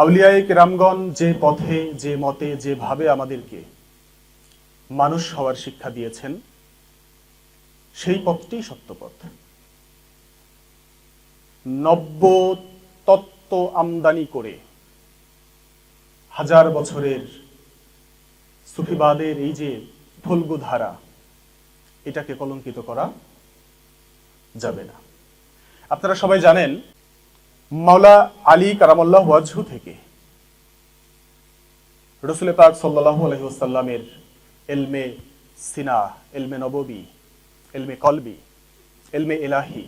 আউলিয়ায়ে কেরামগণ যে পথে, যে মতে যেভাবে আমাদেরকে মানুষ হওয়ার শিক্ষা দিয়েছেন, সেই পথটি সত্যপথ। নব্য তত্ত্ব আমদানি করে হাজার বছরের সুফিবাদের এই যে ফলগু ধারা এটাকে কলঙ্কিত করা যাবে না। আপনারা সবাই জানেন মাওলা আলী কারামাল্লাহ ওয়াজহু থেকে। রসুল পাক সাল্লাহ আলহিউসাল্লামের এলমে সিনা, এলমে নববী, এলমে কলবি, এলমে এলাহি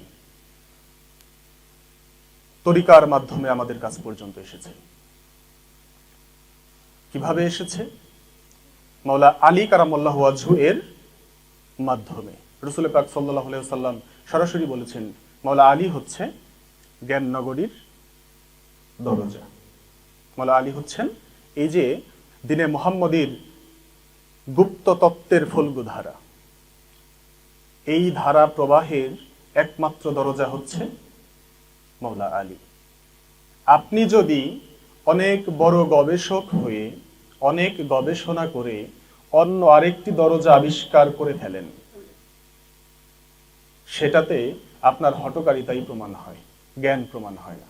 তরিকার মাধ্যমে আমাদের কাছ পর্যন্ত এসেছে। কীভাবে এসেছে? মাওলা আলী কারামাল্লাহ ওয়াজহু এর মাধ্যমে। রসুল পাক সাল্লাহ সাল্লাম সরাসরি বলেছেন, মাওলা আলী হচ্ছে জ্ঞান নগরীর দরজা। মাওলা আলী হচ্ছেন এই যে দিনে মোহাম্মদীর গুপ্ত তত্ত্বের ফলগু ধারা। এই ধারা প্রবাহের একমাত্র দরজা হচ্ছে মৌলা আলী। আপনি যদি অনেক বড় গবেষক হয়ে অনেক গবেষণা করে অন্য আরেকটি দরজা আবিষ্কার করে ফেলেন সেটাতে আপনার হটকারিতাই প্রমাণ হয়। জ্ঞান প্রমাণ হয় না।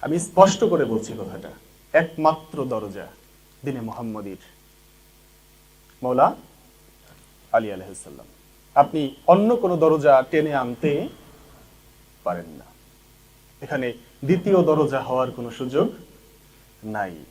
আমি স্পষ্ট করে বলছি কথাটা। একমাত্র দরজা দিনে মোহাম্মদীর। মৌলা আলী আলহাম আপনি অন্য কোনো দরজা টেনে আনতে পারেন না। এখানে দ্বিতীয় দরজা হওয়ার কোনো সুযোগ নাই।